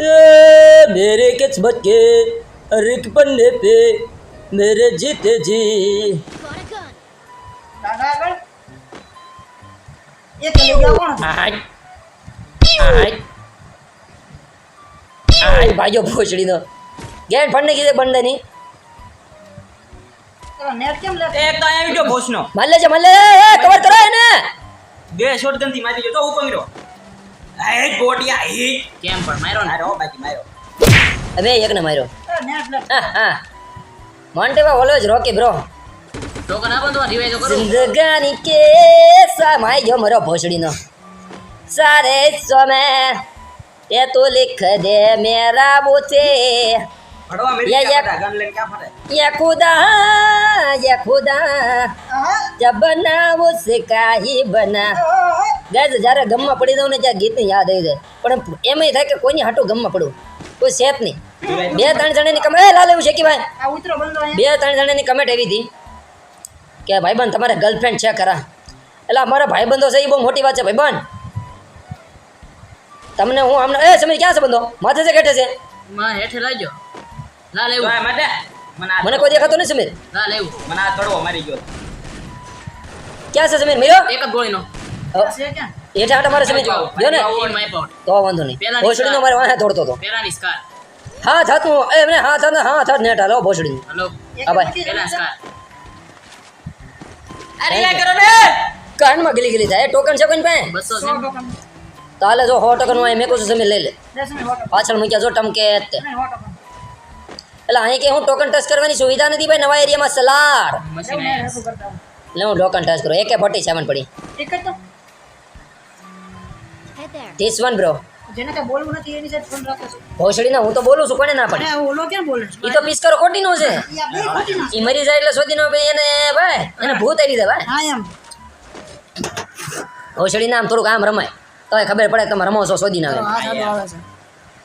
ए, मेरे किस्मत के रिक पन्ने पे मेरे जीते जी દાદા આગળ એ તો લઈ ગયા કોણ આય આય આય ભાઈઓ ભોસડીનો ગેટ ફંડને કીધે બંધ નહીં પેલો નેટ કેમ લે એક તો અહીંયા વિડિયો ભોસનો માલ લેજે માલ લે એ, કવર કરો એને બે શોટગન થી મારી ગયો તો ઉપર ગયો એ ગોટિયા એ કેમ પણ માર્યો ને મારો બાકી માર્યો હવે એકને માર્યો એ નેટ લે હા હા મોન્ટેવા ઓલવેઝ રોકી બ્રો ટોકન આપો તો રિવાઇઝ તો કરું જિંદગાની કે સામાઈ ગયો મારો ભોસડીનો સારે સોમે એ તો लिख दे मेरा मुझे ભડવા મેરી યા, યા. ક્યાં ફરે? ગન લઈને ક્યાં ફરે ये खुदा ये खुदा આહા जब बना उसका ही बना ગાય જ્યારે ગમમાં પડી દઉં ને ત્યાં ગીતની યાદ આવી જાય. પણ એમાંય થાય કે કોઈની હાટું ગમમાં પડું. કોઈ સેત નહીં. બે ત્રણ જણાની કમેન્ટ એ લાલ એવું છે કે ભાઈ? આ ઉતરો બંધો બે ત્રણ જણાની કમેન્ટ એવી હતી કે ભાઈબંધ તમારે ગર્લફ્રેન્ડ છે ખરા. એટલે અમારા ભાઈબંધો છે એ બહુ મોટી વાત છે. ભાઈબંધ તમને હું હમણાં એ સમય ક્યાં છે બંધો? માથે છે કેઠે છે? હેઠે લાવજો લા તો માટે. મને કોઈ દેખાતો નહીં સમીર. લા લેવું મને આ તડવો મારી ગયો. ક્યાં છે સમીર મળ્યો? એક જ ગોળીનો. હેઠા તમારે મારે સમીર જો ને. તો વાંધો નહીં. ભોસડી નો મારે વાહે દોડતો હતો. હા થતું એમને હા થતું હા થત નેટ. હાલો ભોસડીનું હલો. એક હા, ભાઈ. અરે લા કરો. ને કાનમાં ગલી ગલી થાય. ટોકન છે કોઈ પાસે? તાલે જો સો ટકન હું મેં કહું છું તમે લઈ લે. પાછળ મૂક્યા જો ટમકે એટલે અહીં કે હું ટોકન ટચ કરવાની સુવિધા નથી ભાઈ નવા એરિયામાં સલાડ. એટલે હું ટોકન ટચ કરું. એકે ફોર્ટી સેવન પડી. એક જ તો. ધીસ વન બ્રો જેને કઈ બોલવું નથી એની સાથે ફોન રાખો છો. ભોસડીના હું તો બોલું છું કોને ના પડે? ઓલો કેમ બોલે છે? ઈ તો પીસ કરો ખોટી નો છે. ઈ ના મરી જાય એટલે શોધીનો ભાઈ એને ભાઈ એને ભૂત આવી જાય ભાઈ. હા એમ. ભોસડીના આમ થોડુંક આમ રમાય. તો ખબર પડે તમે રમો છો શોધી ના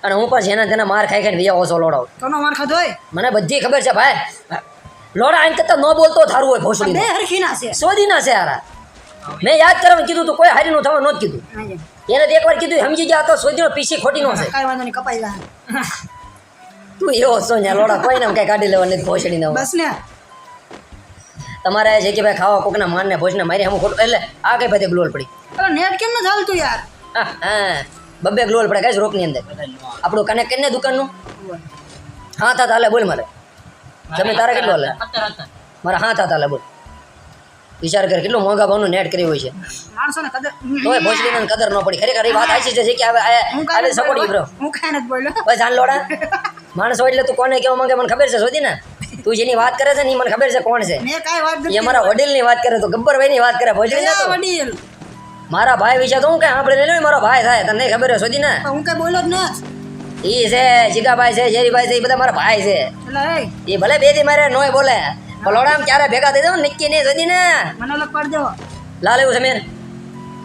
અને હું પણ જેના તેના માર ખાઈ ખાઈને વિયા ઓછો લોડાવ. તનો માર ખાધો હોય? મને બધી ખબર છે ભાઈ. લોડા આઈને કરતા ન બોલતો થારું હોય બે ભોસડી હરખી ના છે. શોધી ના છે યાર મેં યાદ કરવાનું કીધું તું કોઈ હારીનું થવા નહોતું કીધું. એને તો એકવાર કીધું સમજી ગયા તો શોધીનો પીસી ખોટી નો છે. કાંઈ વાંધો નહીં કપાઈ જાય તું એવો છો ને લોડા કોઈ ને કઈ કાઢી લેવાની ભોસડી ના બસ ને. તમારે છે કે ભાઈ ખાવા કોકના માનને ભોજને મારી હું ખોટું એટલે આ કઈ બધી ગ્લોલ પડી? અરે નેટ કેમ ન ચાલતું યાર? હા હા. બબ્બે ગ્લોલ પડે કઈ રોકની અંદર. આપણું કનેક્ટ કરીને દુકાનનું? હા થા હાલે બોલ મારે. તમે તારે કેટલું હાલે? મારા હા થા હાલે બોલ. વિચાર કર કેટલું મોંઘા ભાવનું નેટ કર્યું હોય છે. માણસોને કદર તોય ભોજલીને કદર ન પડી. ખરેખર એ વાત આવી છે કે હવે આ- હું આવે કાંઈ નથી સપોર્ટ બ્રો હું કાંઈ નથી બોલ્યો બસ જાન લોડા. માણસો એટલે તું કોને કેવા માંગે મને ખબર છે શોધી ને. તું જેની વાત કરે છે ને મને ખબર છે કોણ છે. મેં કાઈ વાત એ અમારા વડીલની વાત કરે તો ગબ્બરભાઈની વાત કરે ભોજલી ના વડીલ. મારા ભાઈ વિશે તો હું કઈ આપણે લઈ લો મારો ભાઈ થાય તને ખબર છે શોધી ને. હું કઈ બોલો જ ન ઈ છે જીગાભાઈ છે જેરીભાઈ છે એ બધા મારા ભાઈ છે. એ. એ ભલે બેથી મારે નોય બોલે. પલોડામ ક્યારે ભેગા થઈ જાવ નિક્કી નહીં શોધી ને. મને પાડી દેવો લાલ એવું સમીર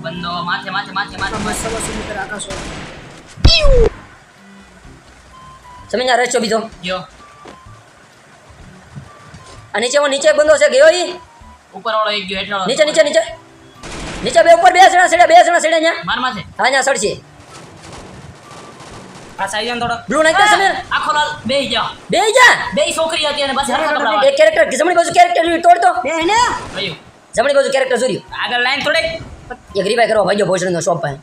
બંદો માથે માથે માથે માથે. બસો બસો મિત્ર આકાશ સમીર ના રસ્તો બીજો. ગયો. આ નીચે નીચે બંદો છે ગયો ઈ. ઉપર વાળો એક ગયો હેઠળ નીચે નીચે નીચે. નીચે બે ઉપર બે જણા સેડ્યા બે જણા સેડ્યા અહીંયા. માર માથે. હા અહીંયા સડશે. આ સાઈઝ થોડો. બ્લુ નાખ સમીર આખો લાલ. બે જા બે જા. બે છોકરી હતી અને બસ એક કેરેક્ટર જમણી બાજુ કેરેક્ટર તોડતો બે ને? જમણી બાજુ કેરેક્ટર આગળ લાઈન એક શોપ પાસે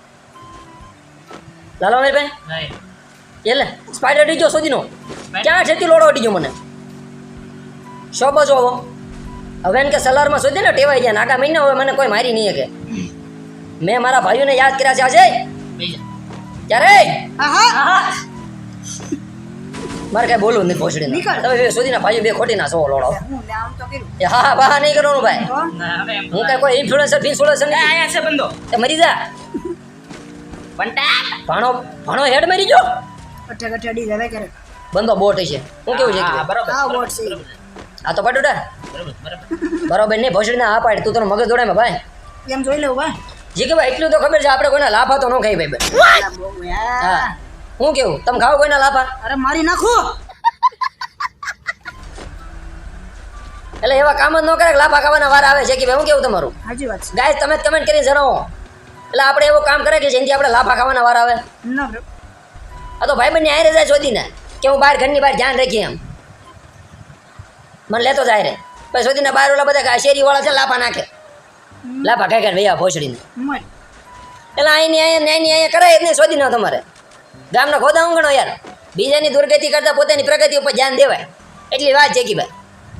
લાલો અમીરભાઈ નહીં. એટલે સ્પાઈડર ડીજો સોદીનો ક્યાં છે તે લોડો અડીજો મને? શોપ બાજુ હવે એને કે સલારમાં શોધી ને ટેવાઈ ગયા. નાગા મહિના હવે મને કોઈ મારી નહીં કે મેં મારા ભાઈઓને યાદ કર્યા છે આજે. ક્યારે? હા હા મારે કઈ બોલવું નહીં ભોસડીને તમે બે શોધીના ભાઈઓ બે ખોટી ના સો લોડો હું લે આમ તો કર્યું. એ હા હા બહાર નહીં કરવાનું ભાઈ. ના, હું કઈ કોઈ ઇન્ફ્લુએન્સર ફિન્ફ્લુએન્સર નહીં છે બંદો. તે મરી જા. બંટા ભાણો ભાણો હેડ મરી ગયો? બંધો બોટ છે હું કેવું છે? હા, છે. આ તો પાટુડા બરાબર નહીં બરોબર નહીં હા આ પાડ તું તને મગજ દોડાય ભાઈ. એમ જોઈ લેવું ભાઈ. જી કે ભાઈ એટલું તો ખબર છે આપણે કોઈના લાફા તો ન ખાઈ ભાઈ. હા. હું કેવું તમે ખાવ કોઈના લાફા અરે મારી નાખો. એટલે એવા કામ જ ન કરે લાફા ખાવાના વાર આવે છે કે ભાઈ હું કેવું તમારું? સાચી વાત ગાય તમે જ કમેન્ટ કરીને જણાવો. એટલે આપણે એવું કામ કરે કે જેનાથી આપણે લાફા ખાવાના વાર આવે. આ તો ભાઈ બંને આયરે જાય શોધીને કે હું બહાર ઘરની બહાર ધ્યાન રાખી એમ. મને લેતો જાય રે. પછી શોધીને બહાર ઓલા બધા શેરીવાળા છે લાફા નાખે. લાફા ખાઈ કર વૈયા ભોસડીને. એટલે અહીંની અહીંયા ન્યાયની અહીંયા કરાય નહીં શોધી ના તમારે ગામના ખોદા ઊંઘણો યાર. બીજાની દુર્ગતિ કરતાં પોતાની પ્રગતિ ઉપર ધ્યાન દેવાય. એટલી વાત છે કે ભાઈ?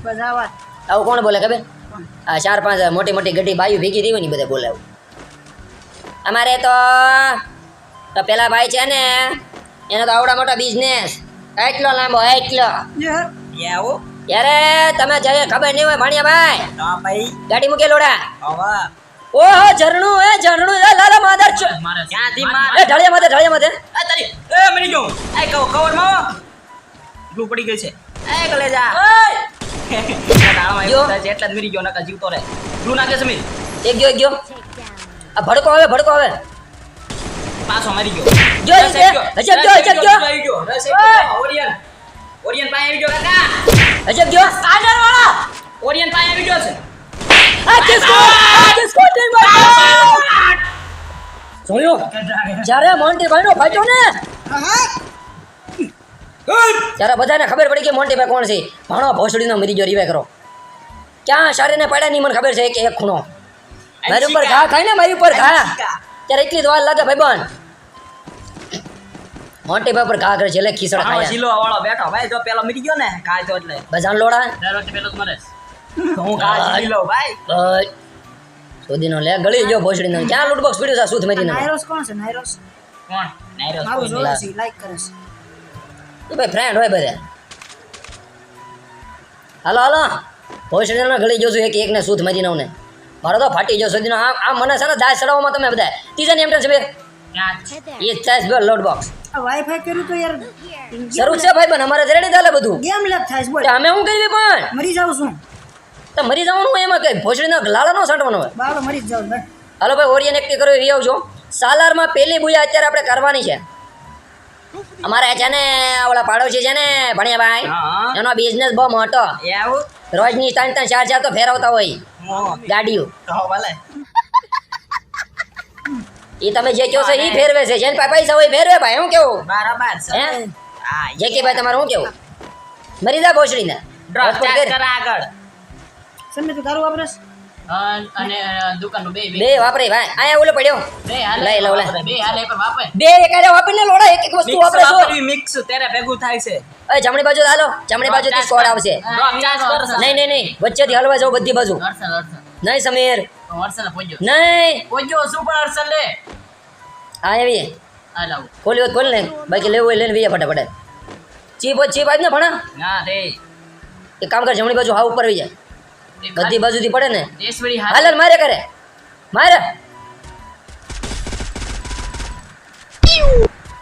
બસ આ વાત. આવું કોણ બોલે ખબર? આ ચાર પાંચ મોટી મોટી ગઢી બાયું ભેગી થઈ ને બધા બોલાવું. અમારે તો તો પેલા ભાઈ છે ને એનો તો આવડા મોટો બિઝનેસ એટલો લાંબો એટલો. આવો. યારે તમે જઈએ ખબર નહીં હોય ભણ્યા ભાઈ ના ભાઈ. ગાડી મૂકે લોડા. હવે. ઓહો ઝરણું એ ઝરણું એ લાલા માદર છો. મારે મારે-? એ ઢળિયા માથે ઢળિયા માથે. એ તારી એ મરી ગયો. એ કવ કવરમાં. ગ્લુ પડી ગઈ છે. એ કલેજા જો. એટલા જ મરી ગયો નકા જીવતો રહે. ગ્લુ નાખે સમીર એક ગયો એક ગયો. આ ભડકો આવે ભડકો આવે. પાછો મરી ગયો. જો. હજબ જો, હજબ જો. ઓરિયન. ઓરિયન પાસે આવી કાકા. અજબ જો સાગર વાળો! ઓરિયન પાસે આવી છે. આ કિસકો આ કિસકો ટીમ જોયો? જ્યારે મોન્ટી ભાઈ નો ફાટ્યો ને? ત્યારે બધાને ખબર પડી કે મોન્ટી ભાઈ કોણ છે? ભાણો ભોસડીનો મરી ગયો રીવે કરો. ક્યાં શારીને પડ્યા ની મને ખબર છે કે એક ખૂણો. મારી ઉપર ઘા થાય ને મારી ઉપર ઘા. ત્યારે એટલી જ વાર લાગે ભાઈ બન મોન્ટી ભાઈ ઉપર ઘા કરે છે એટલે ખીસડ ખાય. શીલો વાળો બેઠો. ભાઈ જો પેલો મરી ગયો ને કાય તો એટલે. બજાન લોડા? દર વખતે પેલો મરે હું કા શીલો ભાઈ. શોધીનો લે ગળી ગયો ભોસડીનો ક્યાં લૂટ બોક્સ પડ્યું છે સુધ સૂત મરીને નાયરોસ કોણ છે નાયરોસ? કોણ? નાયરોસ મારું છે લાઈક કરે છે. એ ભાઈ ફ્રેન્ડ હોય બધા. હાલો હાલો. ભોસડીનો ગળી જોશું એક એકને સૂત મરીનો ને મારો તો ફાટી ગયો સુધીનો. આ આ મને છે ને દાસ ચડાવવામાં તમે બધા. ત્રીજાની એમ છે બે છે? થાય છે લોડ બોક્સ વાઈફાઈ કર્યું તો યાર. શરૂ છે ભાઈ પણ અમારે રેડી ચાલે બધું. ગેમ લેપ થાય છે બોલ. અમે શું કરીએ પણ? મરી જાવ છું. તો મરી જવાનું એમાં કઈ? ભોજડીનો લાળો નો છાંટવાનો હોય. બાવડો મરી જાવ ભાઈ હાલો ભાઈ ઓરિયન એક્ટિવ કરો એ આવજો. સાલારમાં પહેલી બુયા અત્યારે આપણે કરવાની છે. અમારે છે ને ઓલા પાડોશી છે ને ભણ્યા ભાઈ એનો બિઝનેસ બહુ મોટો. રોજની ત્રણ ત્રણ ચાર ચાર તો ફેરવતા હોય. ગાડીઓ. એ તમે જે કહો છો એ ફેરવે છે. જેને પૈસા હોય ફેરવે ભાઈ હું કેવું? બરાબર છે. હે? હા જે કે ભાઈ તમારું હું કેવું? મરી જા ભોસડીને. ડ્રોપ કર. કર આગળ. સમી તું દારૂ વાપરસ અને દુકાનનું બે બે. બે વાપરે ભાઈ. આયા ઓલો પડ્યો. બે હાલે લઈ લઉં, લે. બે હાલે પર વાપરે. બે એકાદા વાપરીને લોડા એક એક વસ્તુ મિક્સ વાપરે છો. મિક્સ તેરે ભેગું થાય છે. અય જમણી બાજુ હાલો. જમણી બાજુથી સ્કોડ આવશે. નહીં નહીં નહીં. વચ્ચેથી હલવા જાવ બધી બાજુ. નહીં સમીર. હું હર્ષલને પૂછ્યો નહીં પૂછ્યો શું પણ હર્ષલ લે હા એવી આ લાવું ખોલી હોત ખોલી ને બાકી લેવું હોય લઈને વૈયા ફટાફટ ચીપ હોય ચીપ આવી ને ભણા ના રે એક કામ કર જમણી બાજુ હા ઉપર વહી જાય એક બધી બાજુથી પડે ને દેશવડી હાથ હાલ હાલ મારે કરે મારે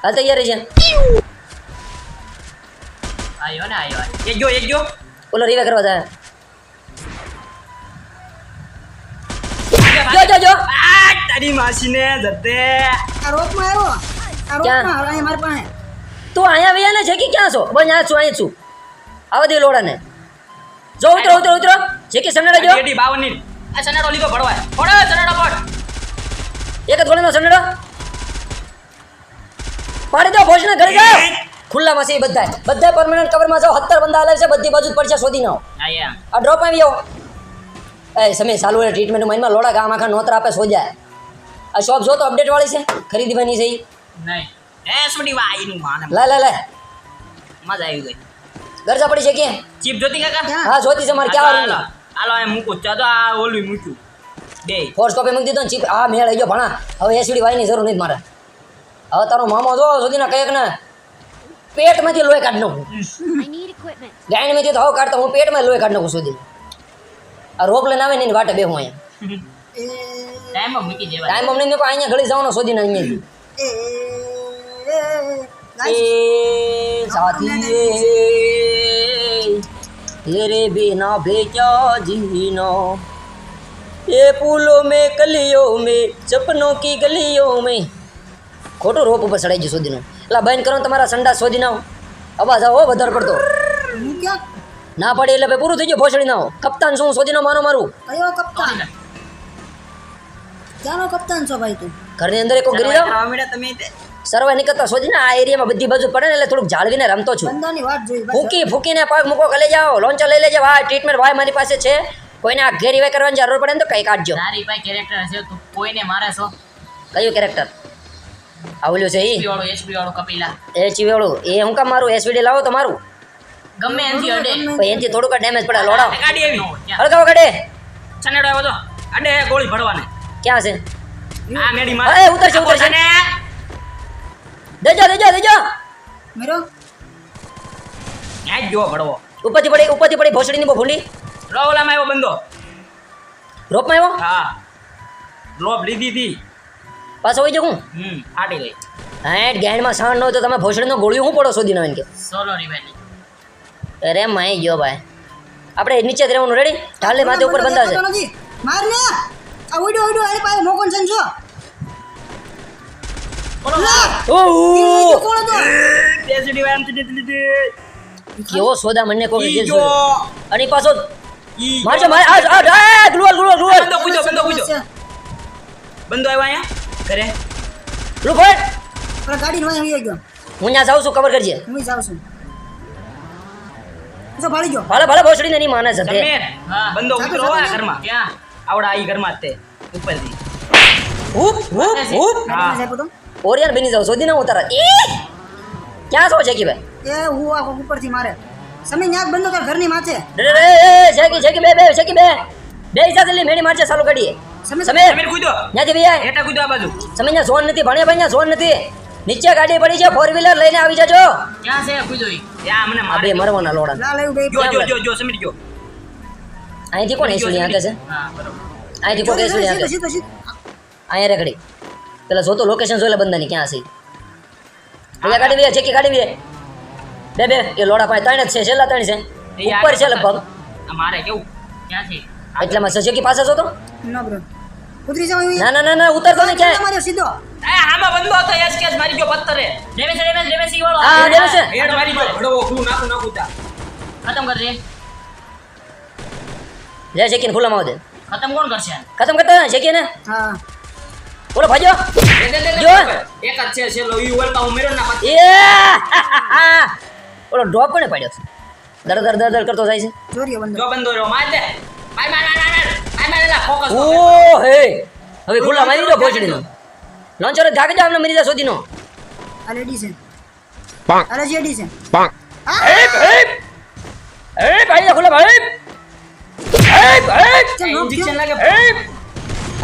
હાલ તૈયારી છે આયો ને આયો આયો. એક જો એક જો ઓલો રીવે કરવા જાય જો જો જો. આ તારી માસીને જતે. આ રોપમાં આવ્યો? આ મારી પાસે. તું અહીંયા વૈયા ને છે કે ક્યાં છો? બસ અહીંયા છું અહીં છું. આવા દે લોડાને જો ઉતરો ઉતરો ઉતરો. જે કે સન્નાડા જો. એડી બાવનની આ સનાડો લીકો ભડવાય ભડો સનાડો પડ એક જ ગોળીનો સન્નાડો પાડી દો ભોજના ઘરે જાઓ. ખુલ્લામાં છે એ બધા બધા પરમેનન્ટ કવરમાં જાઓ. સત્તર બંદા હાલે છે બધી બાજુ પડશે શોધી નાઓ. આયા આ ડ્રોપ આવી આવો. એ સમય ચાલુ હોય ટ્રીટમેન્ટ માઇનમાં લોડા ગામ આખા નોતર આપે સોજાય. આ શોપ જો તો અપડેટ વાળી છે? ખરીદવાની છે ઈ. નહીં. એ સુડી વાઈ નું. માને લે લે લે મજા આવી ગઈ. ગરજા પડી છે કે? ચીપ જોતી કાકા? હા. જોતી છે મારે. ક્યાં હાલો હાલો એમ મૂકું. ચાલો આ ઓલું મૂક્યું. બે. ફોર્સ કોપી મૂકી દીધો ને ચીપ. આ મેળ આવી ગયો ભણા. હવે એસીડી વાયની જરૂર નથી મારે. હવે તારો મામો જો સુધીના કંઈક ને પેટમાંથી લોહી કાઢ નાખું. ગાયણમાંથી તો હવે કાઢતો હું પેટમાં લોહી કાઢ નાખું સુધી. આ રોપ લઈને આવે ને એની વાટે બેહું અહીંયા. ટાઈમ મૂકી અહીંયા ઘડી જવાનો શોધીને અહીંયા સાથી તેરે બિના ભેજા જીનો. એ પુલો મે કલિયો મે સપનો કી ગલીઓ મે. ખોટો રોપ ઉપર ચડાઈ ગયો શોધીનો. એટલે બહેન કરો તમારા સંડા શોધી નાવ અવાજ આવો વધારે પડતો. ના પડે એટલે ભાઈ પૂરું થઈ ગયું ભોસડી નાઓ. કપ્તાન શું? શોધીનો માનો મારું. કયો કપ્તાન? ક્યાંનો કપ્તાન છો ભાઈ તું. ઘરની અંદર એક ગરી તમે સર્વે નીકળતા શોધી ને આ એરિયામાં બધી બાજુ પડે ને એટલે થોડુંક જાળવીને રમતો છું. ફૂકી ફૂંકીને પગ મૂકો લઈ જાઓ લોન્ચર લઈ લેજો. ભાઈ ટ્રીટમેન્ટ ભાઈ મારી પાસે છે. કોઈને આ ઘેર રિવાય કરવાની જરૂર પડે ને તો કઈ કાઢજો તારી ભાઈ કેરેક્ટર હશે તું કોઈને મારે છો? કયું કેરેક્ટર આવલ્યું છે એ HP વાળું કપિલા. એ વાળું. એ હું કામ મારું? એસવીડી લાવો તો મારું. ગમે એનથી અડે. ભાઈ એનથી થોડુંક ડેમેજ પડે. લોડા. ગાડી આવી. હળગાવો ગાડે. છનેડો આવ્યો તો. અડે ગોળી ભરવાને. ક્યાં છે? આ મેડી અરે, ઉતરશે, ઉતરશે. અને દેજો દેજો દેજો. મેરો. આ જો ભડવો ઉપરથી પડી ઉપરથી પડી ભોસડીની ભૂંડી. રોલામાં આવ્યો બંદો. રોપમાં આવ્યો? હા. લોબ લીધી હતી. પાછો હોઈ જાઉં હમ ફાટી ગઈ. હાઈટ ગેન્ડમાં સાણ ન હોય તો તમે ભોસડીનો ગોળીઓ હું પડો શોધી એમ કે સોલો રિવેલી અરે માય ગયો ભાઈ. આપણે નીચે જ રહેવાનું રેડી ઢાલે માથે ઉપર બંધા છે માર ને! આ ઉડો ઉડો અરે પાસે મોકન છે વામ કેવો સોદા મને કોઈ જો. અને પાછો મારજો મારે આ આ આ ગ્લુઅલ ગ્લુઅલ ગ્લુઅલ બંદો પૂછો બંદો પૂછો. બંદો આવ્યો અહીંયા? ઘરે? ફોડ ગાડી નો આવી ગયો. હું ત્યાં જાઉં છું કવર કરજે. હું જાઉં છું. જો ભાળી ગયો. ભલે ભલે ભોસડીને નહીં માને છે તે. બંદો ઉતરો આ ને. ઘરમાં. ક્યાં આવડા આઈ ઘરમાં તે. ઉપરથી. ઉપ ઉપ હા. ગાડી માં બની જાવ શોધી ના ઉતારા ઈ! ક્યાં છો જેકી ભાઈ? એ હું આ ઉપરથી મારે. સમય ન્યાજ બંધો કર ઘરની માથે. રે રે જેકી જેકી બે બે જેકી બે. બે ઇજા લે મેડી મારજે સાલો કરીએ સમય સમીર સમીર કૂદો. ત્યાંથી ભૈયા હેઠા કૂદો આ બાજુ. સમીર ઝોન નથી ભણ્યા ભાઈ ઝોન નથી. નીચે ગાડી પડી છે ફોર વ્હીલર લઈને આવી જજો. ક્યાં છે કુદો? ત્યાં મને આ મારે મરવાના લોડા. લાલ આવ્યું બે. જો જો જો જો સમીર જો. અહીંથી કોણ એસુડી આંકે છે? હા બરોબર. અહીંથી કોણ એસુડી આંકે સીધો સીધો અહીંયા રેકડી પેલા જોતો લોકેશન જોઈ લે બંદાની ક્યાં છે. ભૈયા ગાડી બે ચેકી બે બે બે એ લોડા પાસે ત્રણ જ છે છેલ્લા ત્રણ છે. ઉપર છે લગભગ. મારે કેવું? એટલામાં છે? ચેકી પાસે છો તો ના બ્રો ઉતરી જાવ ના ના ના ના ઉતરતો નહીં ક્યાંય. સીધો. એ આમાં બંદો હતો એસ કેસ મારી ગયો પથ્થરે ડેમેજ ડેમેજ ડેમેજ ઈ વાળો હા દેવ હેડ મારી ગયો ભડવો હું નાખું નાખું તા ખતમ કરજે જય ચેકીને ખુલ્લામાં આવો દે ખતમ કોણ કરશે ખતમ કરતા ને હા બોલો ભાજો લે, લે, લે, લે, જો. એક જ છે છેલ્લો ઈ ઓલકા હું મેરો ના પથ્થર એ ઓલો ડ્રોપ કોને પાડ્યો દર દર દર દર કરતો જાય છે ચોરીયો બંધો જો બંદો રહ્યો માર દે માર માર માર માર માર માર એલા ફોકસ ઓ હે હવે ખુલ્લા મારી દો ભોજડીનો લોન્ચર ધાક જા ને મરી જા સોદીનો અરે ડીસે પાંક અરે જે ડીસે પાંક એ ભાઈ ખુલ્લા ભાઈ હેપ. હેપ ચાલ નો ઇન્જેક્શન લાગે. એ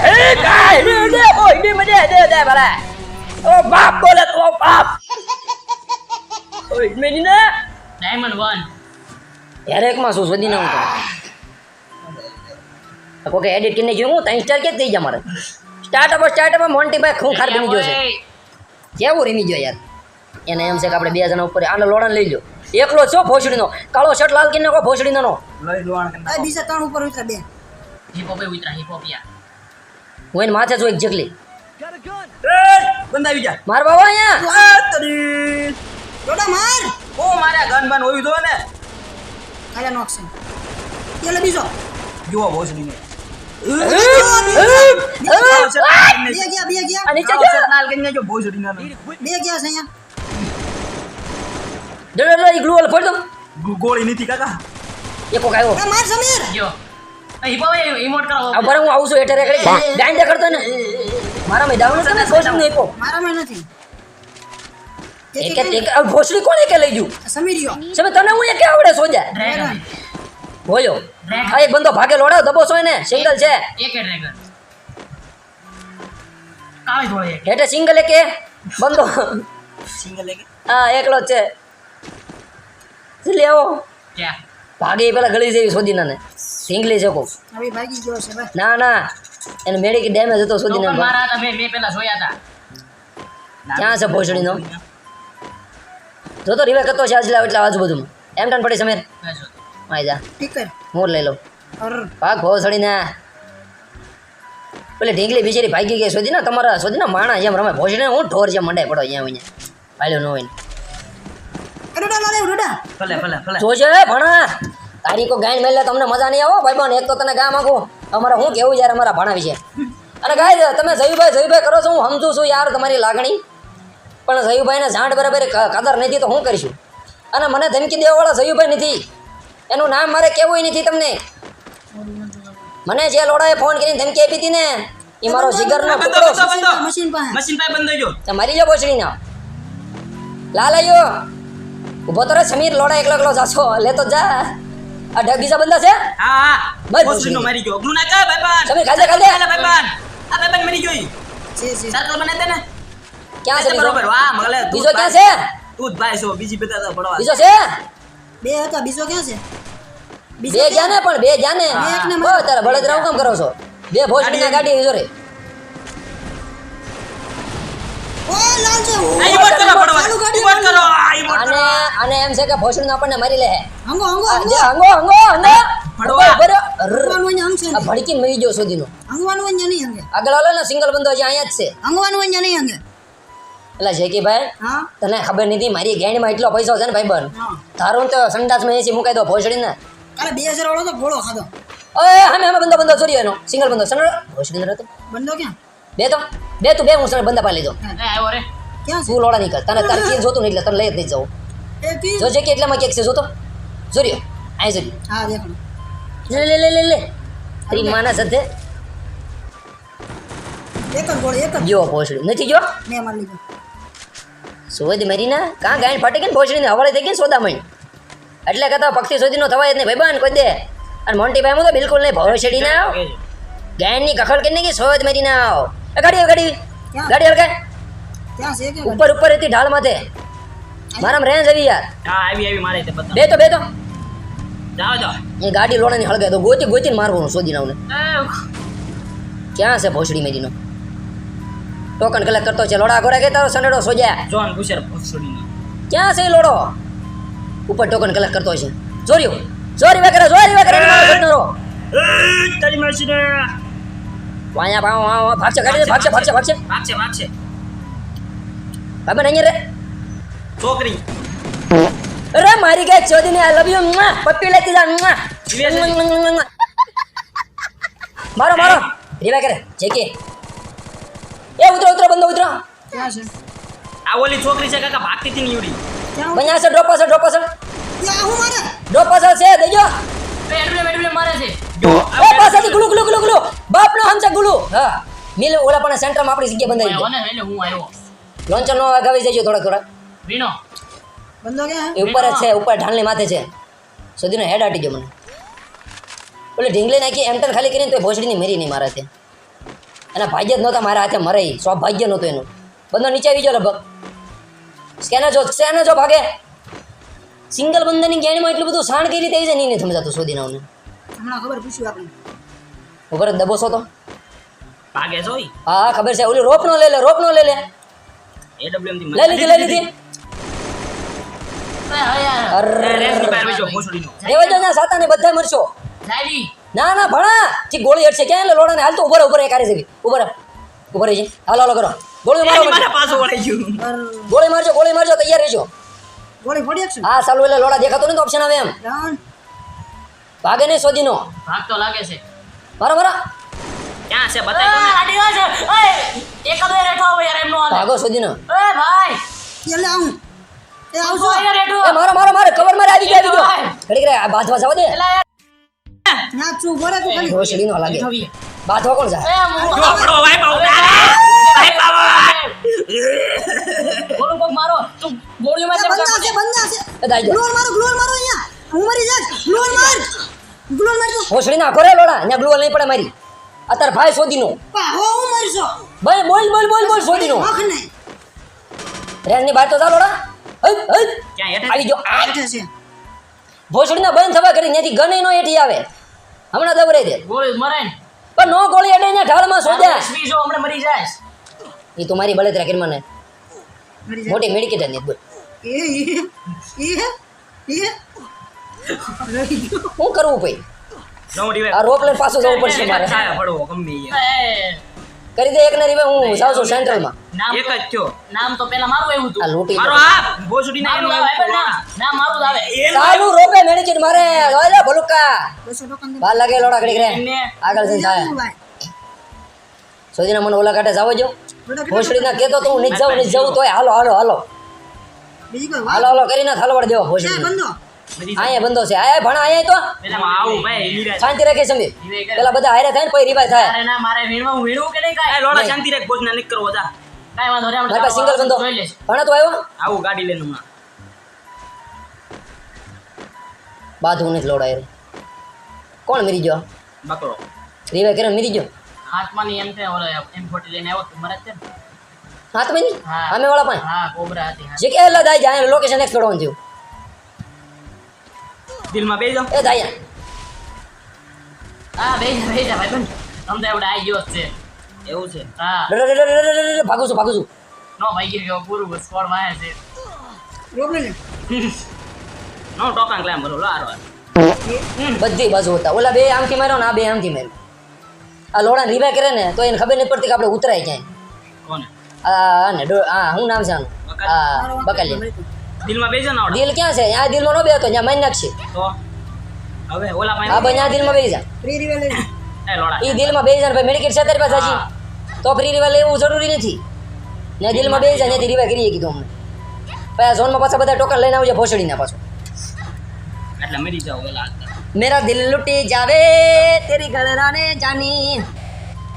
એ ગાય હિડે હિડે ઓ હિડે મજે દે દે ભલા. ઓ બાપ બોલે તો બાપ. ઓય મેની ના ડાયમંડ 1 યાર એકમાં શું સોદી ના હું તો. કોકે એડિટ કરીને જોયું હું ત્રણ સ્ટાર કે થઈ જા મારે. સ્ટાર્ટઅપ સ્ટાર્ટઅપ મોન્ટી ભાઈ ખૂબ ખાર બની ગયો છે. કેવું રીમી ગયો યાર? એને એમ છે કે આપણે બે જણા ઉપર આને લોડાને લઈ લો એકલો છો ભોસડીનો? કાળો શર્ટ લાલ કરીને કો ભોસડીનો. આ બીજા ત્રણ ઉપર ઉતરા બે હિપ બે ઉતરા હિપ હોપ યાર હું એને માથે જો એક જગલી બંધાવી જા. માર બાબા અહીંયા. તરી માર. ઓ મારા ગન બન હોવી દો ને આયા નોક્સન. છે બીજો. જુઓ ભોસડીને. બે ગયા બે ગયા નીચે જો સતનાલ કરીને જો ભોસડીને બે ગયા છે અહીંયા ડર ડર ઈ ગ્લુ વાળો ફોડ દો ગોળી નથી કાકા એ કોક એ માર સમીર જો આ હિપો ઇમોટ કરો આ બરે હું આવું છું એટલે રેકડી કરતો ને મારા મેં છે ને એકો નથી એક એક ભોસડી કોને એકે લઈ ગયું? સમીરિયો તમે તને હું એકે આવડે સોજા? ડ્રેગન. બોલ્યો. આ એક બંદો ભાગે લોડાવ દબો સોય ને સિંગલ છે. એક ડ્રેગન કાળી ધોળી હેઠે સિંગલ એક? બંદો. સિંગલ એક? હા એકલો જ છે. લેવો ક્યાં? ભાગે પેલા ગળી જેવી સોદીના ને સિંગલી છે કોક. હવે ભાગી ગયો છે ના ના. એને મેડિક ડેમેજ હતો સોદીના મારા હતા મેં મેં પેલા જોયા હતા ક્યાં છે ભોસડીનો જો તો રિવે કરતો છે આજલા એટલે આજુબાજુમાં એમ ટન પડી સમીર બેસો. જા. ઠીક કર મોર લઈ લો અર. ભાગ ભોસડીને પેલી ઢીંગલી બિચારી ભાગી ગઈ સોદી ને તમારા સોદી ને માણા જેમ રમે. ભોસડીને હું ઢોર જેમ મંડાઈ પડો અહીંયા અહીંયા પાલ્યો ન હોય ને. જોજે ભણા. તારી કો ગાયન મેલે તમને મજા નહીં આવો ભાઈ બન એક તો તને ગામ આખું અમારે હું કેવું યાર અમારા ભણા વિશે? અને ગાય તમે જયુભાઈ જયુભાઈ કરો છો હું સમજુ છું યાર તમારી લાગણી. પણ જયુભાઈને જાણ બરાબર કદર નથી તો હું કરીશું? અને મને ધમકી દેવાવાળા જયુભાઈ નથી. એનું નામ મારે કેવું નથી તમને. મને જે લોડાએ ફોન કરીને ધમકી આપી હતી ને એ મારો જીગરનો ટુકડો મશીન પાસે. મશીન પાસે બંધ જો તે મારી જા બોચડીના લાલ આયો. ઊભો તો રે સમીર લોડા એકલો એકલો જાશો. લેતો જા. આ ઢગ બીજા બંદા છે? હા હા. બસ ભોસડીનો ભોસડી. મારી ગયો. અગલું ના કર ભાઈબાન તમે ખાજે ખાલી. ખાલી ભાઈબાન આ ભાઈબાન મરી ગયો જી જી. સર્કલ બને તે ને? ક્યાં છે બરોબર. વાહ મગલે બીજો ક્યાં છે? તું જ ભાઈ છો બીજી બધા તો પડવા બીજો છે? બે હતા બીજો ક્યાં છે? બે ગયા ને પણ બે ગયા ને ઓ તારા બળદરા હું કામ કરો છો? બે ગાડી જોરે ભણવા ચાલુ ગાડી ઈમોટ કરો આ ઈમોટ આને કરો એમ છે કે ભોસડીનો આપણને મારી લે. હંગો હંગો હંગો. હંગો હંગો ભડકી મરી ગયો સુધીનો. હંગવાનું હોય નહીં હંગે. આગળ હાલો ને સિંગલ બંદો અહીંયા જ છે. હંગવાનું હોય નહીં હંગે. એટલે જેકી ભાઈ તને ખબર નથી મારી ગેંડમાં એટલો પૈસો છે ને ભાઈ બન. તારું તો સંડાસમાં એસી મુકાઈ દો ભોસડીને. કાલે બે હજાર વાળો તો ભોળો ખાધો. અરે હમે હમે બંદો બંદો ચોરી એનો. સિંગલ બંદો. સનડ ભોસડીને રહેતો બંદો ક્યાં? બે તો બે તું બે હું સનડ બંદા પાડી લીધો. એ આવ્યો રે. ક્યાં છે? તું લોડા નીકળ. તને તારે ચીજ જોતું નહીં એટલે તને લઈ જ નહીં જવું. જો જે કે એટલામાં કેક છે જોતો? જોર્યો. આ જોર્યો. હા દેખાડો. લે લે લે લે લે. તારી માના સાથે એક જ ગોળ એક જ જો ભોસડી. નથી જો મેં મારી લીધો. સોદી મરીના કાં ગાયન ફાટી ગઈ ને ભોસડીને હવાળે થઈ ગઈ ને સોદામણ એટલે કહેતા પક્ષી સોદીનો થવાય જ નહીં ભાઈ કોઈ દે. અને મોન્ટી ભાઈ હું તો બિલકુલ નહીં ભોસડી ના આવ. ગાયનની કખડ કરીને કે સોદ મરી ના આવ. એ ગાડી ગાડી? ગાડી હળગાય ક્યાં છે કે? ઉપર ઉપર હતી ઢાળ માથે. મારામાં રેન્જ આવી યાર. હા આવી આવી મારે બે તો બે તો જાઓ જાઓ. એ ગાડી લોડાની હળગે તો ગોતી ગોતીને મારવાનું સોદીનાવને નાવને ક્યાં છે ભોસડી મેરીનો? ટોકન કલેક્ટ કરતો છે. લોડા ઘોડા કે તારો સનેડો સોજ્યા જોન ભોસડીનો ક્યાં છે લોડો? ઉપર ટોકન કલેક્ટ કરતો છે. જોર્યો જોરી વગેરે જોરી વગેરે મારો તારી મરસીને વાયા ભાવ વાવ ભાગશે ગાડી ભાગશે ભાગશે ભાગશે ભાગશે ભાગશે બાબા અહીંયા રે. છોકરી. અરે મારી ગઈ ચોદીને આઈ લવ યુ પપ્પી લેતી જા મ્વા. મારો મારો. રીવા કરે જેકે એ ઉતરો ઉતરો બંદો ઉતરો. ક્યાં છે? આ ઓલી છોકરી છે કાકા ભાગતી હતી નીવડી બન્યા છે ડ્રોપ પાછળ ડ્રોપ પાછળ યા હું મારે? ડ્રોપ પાછળ છે દેજો બે એડબ્લ્યુ એડબ્લ્યુ મારે છે. એ પાછળથી ગુલુ ગુલુ ગુલુ ગુલુ. બાપ નો હમસે ગુલુ. હા. મિલ ઓલા પણ સેન્ટરમાં આપણી જગ્યા બંધાઈ ગઈ. ઓને એટલે હું આવ્યો લોન્ચર નો આગાવી જજો થોડા થોડા વીણો. બંધો કે એ ઉપર જ છે ઉપર ઢાલની માથે છે. સુધીનો હેડ આટી ગયો મને. ઓલે ઢીંગલી નાખી એમ ખાલી કરીને તો ભોસડીની મરી નહીં મારે હાથે એના ભાગ્ય જ નહોતા મારા હાથે મરે સ્વભાગ્ય નહોતું એનું. બંદર નીચે આવી ગયો લગભગ. સ્કેનર જો સ્કેનર જો ભાગે. સિંગલ બંદરની ગેણીમાં એટલું બધું સાણ કઈ રીતે આવી જાય નહીં સમજાતું શોધી નાવને હમણાં ખબર પૂછ્યું આપણે ઉપર જ દબોશો તો. ભાગે છો હા હા ખબર છે. ઓલી રોપ નો લે લે રોપ નો લે. લે AWM થી લઈ લીધી લઈ લીધી. એ અરે રેસની બહાર બેસો ભોસડીનો. રેવા જો ના સાતાને બધા મરશો. જાવી ના ના ભણા. જે ગોળી હટશે ક્યાં એટલે લોડાને? હાલ તો ઉભર ઊભો એક આરે છે. ઉભર ઊભો રહી હાલો હાલો કરો. ગોળી મારો ગોળી મારજો ગોળી મારજો તૈયાર રહેજો. ગોળી ફોડી છે હા સાલું એટલે લોડા દેખાતો નહીં તો ઓપ્શન આવે એમ. ભાગે નહીં સોદીનો. ભાગ તો લાગે છે. મારો મારો. ક્યાં છે બતાય તમે આડી જાય છે. ઓય એકાદો રેઠો આવે યાર એમનો હાલે. ભાગો સોદીનો. એ ભાઈ. એટલે આવું. એ આવજો. આવજો યાર રેઠો. એ મારો મારો મારો. કવર મારે આવી જાય આવી ગયો. ઘડીક રે આ બાજ બાજ આવો દે. એલા યાર ના ચૂ બોલે તું ખાલી. ઘોસડીનો લાગે. રેઠો વી. બાંધવા કોણ જાય? એ હું જો પડો વાઈપ આવો વાઈપ આવો ગોળું પગ મારો. તું ગોળીઓ માં એ છે કર? છે દાઈ ગ્લોર મારો ગ્લોર મારો અહીંયા. હું મરી જાત ગ્લોર માર ગ્લોર માર ઘોસડી નાખો રે લોડા. અહીંયા ગ્લુઅલ નહીં પડે મારી. અત્યારે ભાઈ સોદીનો પા હો હું મરશો. ભાઈ બોલ બોલ બોલ બોલ સોદીનો આંખ નહીં. રેનની બહાર તો જા લોડા. હઈ હઈ. ક્યાં હેઠે આવી જો. આ છે. ભોસડીના બંધ થવા કરી ત્યાંથી ગને નો એટી આવે. હમણાં દવરાઈ દે. ગોળી પણ નો ગોળી અડે અહીંયા ઢાળમાં સોજા મરી જાય. એ તો મારી બળતરા કરી મને. મોટી મેડિકેટરની બોલ. એ એ એ શું કરવું ભાઈ? આ રોપ લઈને પાછું જવું પડશે મારે. પડવો ગમે કરી દે એક ને રીવે હું જાઉં છું સેન્ટ્રલમાં નામ એક જ થયો. નામ તો પેલા મારું એવું આ લૂટી મારો આ ભોસડીને મારું એનું આવે નામ નામ મારું જ આવે. ચાલુ રોપે ચીટ મારે. જોઈ ભલુકા. બાર લાગે લોડા કડી રે. આગળ જઈને થાય. સોજીના મને ઓલા કાટે જાવો જો. ભોસડી ના કેતો તો હું નહીં જાઉં નહીં જાઉં તોય. હાલો હાલો હાલો. હાલો હાલો કરીને હાલવાડ દેવા ભોસડી. બંધો અહીંયા બંધો છે. આયા ભણા આયા તો. આવું ભાઈ શાંતિ રાખે સમીર પેલા બધા હારે થાય ને પછી રિવાય થાય. અરે ના મારે વીણવા હું વીણવું કે નહીં એ લોડા. શાંતિ રાખ ભોજના નિક કરવો જા. કાય વાંધો રે આપણે સિંગલ બંધો. ભણા તો આવ્યો? આવું ગાડી લઈને હમણાં. બાધું નથી લોડાય રે. કોણ મરી ગયો? બકરો રિવાય કરે મરી ગયો? હાથમાં ની એમ છે ઓલો M40 લઈને આવ્યો તું મરે છે? હાથમાં અમે વાળા પાસે? હા કોબરા હતી જે કે એલા દાઈ જાય લોકેશન એક પડવાનું થયું. દિલમાં બેસી જાઓ એ દાયા હા બે જા બે જા ભાઈ બંધ તમને એવડે આવી ગયો છે એવું છે હા ભાગું છું ભાગું છું નો ભાઈ ગયો પૂરું સ્કોરમાં છે રોક નો ટોકન ક્લેમ કરો લો બધી બાજુ હતા ઓલા બે આમથી માર્યો ને આ બે આમથી માર્યો આ લોડા રિવાય કરે ને તો એને ખબર નહીં પડતી કે આપણે ઉતરાય ક્યાંય કોને આ ને શું નામ છે આનું આ બકાલી દિલમાં બેસી જાઓ ને દિલ ક્યાં છે આ દિલમાં નો બે હતો ત્યાં મારી નાખશે તો હવે ઓલા આ પાસે ભાઈ ત્યાં દિલમાં બેસી જા ફ્રી રિવે લઈ એ લોડા એ દિલમાં બેસી જાય ભાઈ મેડિકેટ છે તારી પાસે હજી તો ફ્રી રિવાય લેવું જરૂરી નથી ને દિલમાં બેસી જાય ત્યાંથી રિવાય કરીએ કીધું અમને પછી આ ઝોનમાં પાછા બધા ટોકન લઈને આવજે ભોસડીના પાછો એટલે મરી જાઓ ઓલા मेरा दिल लुटी जावे तेरी गलराने जानी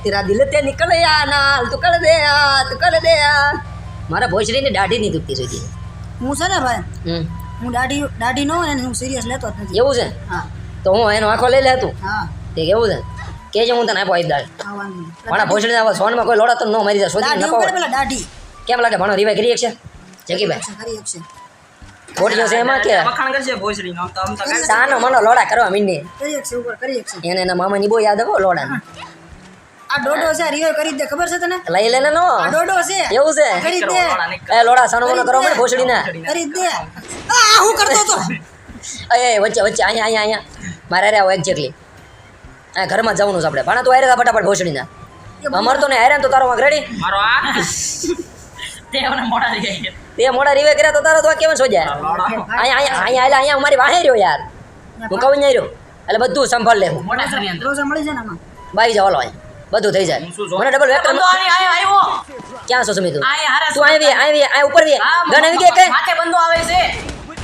तेरा दिल ते निकल या नाल तू कर दे आ तू कर દે આ મારા ભોસડીને દાઢી નહીં દુખતી સુધી હું છે ને ભાઈ? હું દાઢી દાઢી નો હોય હું સિરિયસ લેતો જ નથી. એવું છે? હા. તો હું એનો આંખો લઈ લેતું? હા. તે કેવું છે? કેજે હું તને આપો આવી દાળ. મારા ભોસડી આવા સોનમાં કોઈ લોડા તો ન મારી જાય શોધી ન પાવે પેલા દાઢી. કેમ લાગે? ભણો રિવાય કરી છે જગીભાઈ છે કરી શકશે. ખોટી છે એમાં કે? વખાણ કરશે ભોસડીનો આમ તો આમ તો સાનો મનો લોડા કરવા મીંડી. કરી શકશે ઉપર કરી શકશે. એને એના મામાની બહુ યાદ આવો લોડા આ દોડો છે રિવે કરી દે ખબર છે તને? લઈ લેને નો આ દોડો છે. એવું છે? કરી દે. લોડા નહીં કરો. એ લોડા સાનો મનો કરવા મને ભોસડીના. કરી દે. આ હું કરતો તો? એ વચ્ચે વચ્ચે અહીંયા અહીંયા અહીંયા. મારે અરે આવો એક્ઝેક્ટલી આ ઘરમાં જવાનું છે આપણે. ભાણા તું જા ફટાફટ ભોસડીના. અમાર તો ને હારે તો તારો વાંક રેડી મારો આ? તે મને મોડા થઈ તે મોડા રીવે કર્યા તો તારો તો કેમ સોજ્યા? અહીંયા અહીંયા અહીંયા એટલે અહીંયા અમારી વાહે રહ્યો યાર. હું કહું નહીં રહ્યો. એટલે બધું સંભાળ મોટા ને આમાં. બાઈ જાવ હલો અહીંયા. બધું થઈ જાય. હું? મને ડબલ વેક્ટર આવી ક્યાં છો સમી તું? આય હારે તું આવી આવી આ ઉપર વી ગણ આવી ગઈ કે? માથે બંદો આવે છે.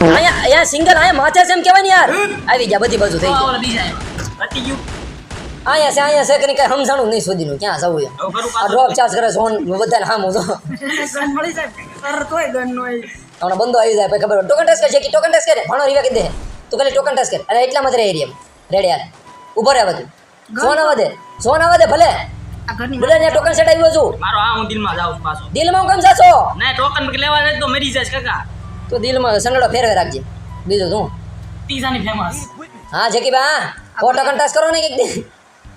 અહીંયા અહીંયા સિંગલ અહીંયા માથે છે એમ કહેવાય ને યાર. આવી ગયા બધી બાજુ થઈ તો બીજા પતી ગયું. અહીંયા છે અહીંયા છે કે નહીં કઈ સમજાણું નહીં સુધીનું. ક્યાં જવું આ ડ્રોપ ચાર્જ કરે ફોન બધાને તો હોય ગન નો હમણાં બંધો આવી જાય પછી ખબર. ટોકન ટેસ્ટ કરે છે કે ટોકન ટેસ્ટ કરે. ભણો રીવા કે તું ખાલી ટોકન ટેસ્ટ કર. અરે એટલા માત્ર એરિયા રેડી યાર. ઊભો રહે બધું ફોન આવવા દે. સોન આવે દે ભલે. આ ઘરની ભલે ટોકન સેટ આવ્યું છું મારો આ હું દિલમાં જાઉં છું પાછો. દિલમાં કેમ જાશો? ના ટોકન લેવા જાય તો મરી જાય કાકા. તો દિલમાં સંગડો ફેરવે રાખજે. બીજું શું? પીઝાની ફેમસ હા જેકી બા ફોટો ટોકન ટેસ્ટ કરો ને એક દી.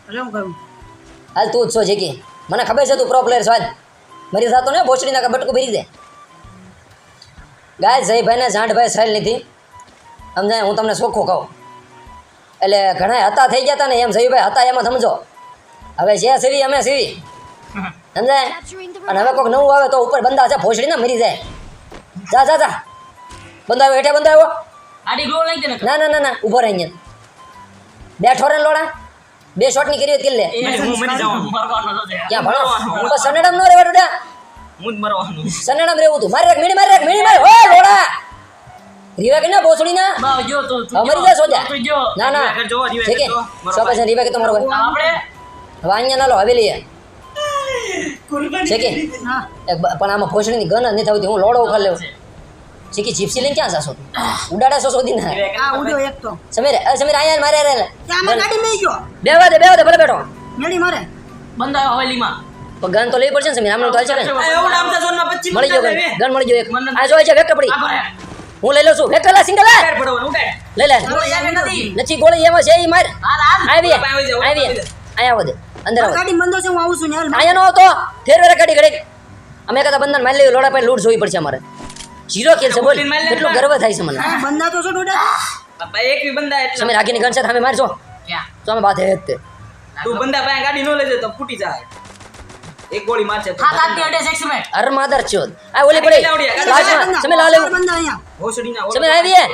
એટલે હું કરું? હાલ તું જ છો જેકી. મને ખબર છે તું પ્રો પ્લેયર છો આજ મરી જાતો ને ભોસડીના નાખે બટકું ભરી દે. ગાય જયભાઈને જાંઢભાઈ સહેલ લીધી. સમજાય? હું તમને સોખું કહું. એટલે ઘણા હતા થઈ ગયા હતા ને એમ જયભાઈ હતા એમાં સમજો. હવે જે સીવી અમે સીવી. સમજાય? અને હવે કોઈક નવું આવે તો ઉપર બંદા છે ભોસડીના મરી જાય. જા જા જા. બંદો આવ્યો હેઠે બંદો આવ્યો. ને ના ના ના ના ઊભો રહી અહીંયા. બે રે લોડા. બે શોટની કરી કિલ્લે ક્યાં ભણો? તો સનેડામ નો રેવા ડોડા હું જ મરવાનું. સનેડામ રેવું તું. મારી રાખ મીણી મારી રાખ મીણી મારી હો લોડા. રીવા કે ના ભોસડી ના? બાવ જો તો તું મરી જો, સોજા ના ના. જો, રીવા કે તો સો પછી રીવા કે તમારો ભાઈ. આપણે હવે અહીંયા ના લો હવેલી હે. શેકી હા પણ આમાં ભોસડીની ગન જ નથી થતી હું લોડો ઉખાડ લેવું. શેકી જીપસી લઈને ક્યાં જાશો તું ઉડાડા છો સુધી ના એક તો. સમીર સમીર અહીંયા મારે રે ગાડી મેં ગયો. બેવા દે બેવા દે ભલે બેઠો. મેડી મારે. બંધ આવ્યો હવેલીમાં. પણ ગન તો લેવી પડશે ને સમીર આમનો તો છે ને એ એવું નામ છે ઝોનમાં 25 મળી ગયો ગન ગન મળી ગયો એક. આ જો છે વેક્ટર પડી હું લઈ લઉં છું. વેક્ટર લા. સિંગલ લઈ લે. નથી. નથી ગોળી એમાં છે એ માર. હાલ હાલ. આવી આવી. અહીંયા આવો દે અંદર ગાડી બંધો છે હું આવું છું ને હાલ અહીંયા નો આવતો. ફેરવે રે ગાડી ઘડીક. અમે કદા બંધન મારી લેવી લોડા પાસે લૂટ જોવી પડશે અમારે. જીરો કિલ છે બોલ. કેટલો ગર્વ થાય છે મને. બંધા તો છો ડોડા? બાપા, એક બી બંધા એટલે. તમે રાખીને ગણશે તમે મારજો ક્યાં? તો અમે બાધે હે તે તું બંધા પાસે ગાડી નો લેજે તો ફૂટી જાય. એક ગોળી મારશે તો. હાથ હાથની અડે સેક્સ મેટ અર માદર ચોદ આ ઓલી પડી. તમે લા બંધા અહીંયા. ભોસડીના તમે આવી હે?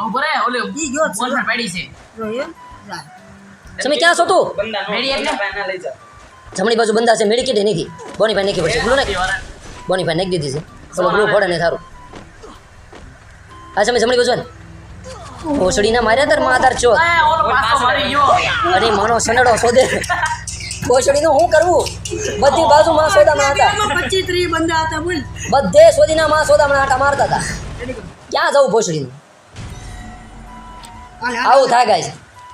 ઓ ભરે ઓલે ઈ ગયો બોલ પર છે. જો જાય. તમે ક્યાં છો તું? બંદા નો રેડી એટલે? બંદા પાસે ના લઈ જા. જમણી બાજુ બંધા છે મેળી કીધી નથી બોની ભાઈ નાખી પડશે. બ્લુ નાખી. બોની ભાઈ નાખી દીધી છે. બોલો બ્લુ ફોડે ને સારું આ સમય જમણી બાજુ ને ઓસડીના માર્યા તાર માતાર ગયો. અરે માનો સનડો શોધે. ઓસડીનું શું કરવું? બધી બાજુમાં સોદામાં હતા. પચીસ ત્રીસ બંદા હતા બોલ. બધે સોદીના માં સોદામાં આટા મારતા હતા. ક્યાં જવું ભોસડીનું. આવું થાય ગાઈસ.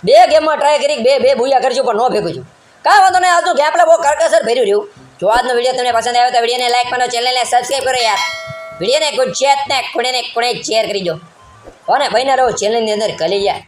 બે ગેમમાં ટ્રાય કરી બે બે ભૂયા કરજો, પણ ન ભેગું છું કાંઈ વાંધો નહીં આજનું ગેમ બહુ કરકસર ભર્યું રહ્યું. જો આજનો વીડિયો તમને પસંદ આવ્યો તો વિડીયોને લાઈક કરો ચેનલને સબસ્ક્રાઈબ કરો યાર. વિડીયોને કોઈ ચેત ને કોણે કોણે શેર કરી દો. અને ભાઈને રહો ચેનલની અંદર કલી યાર.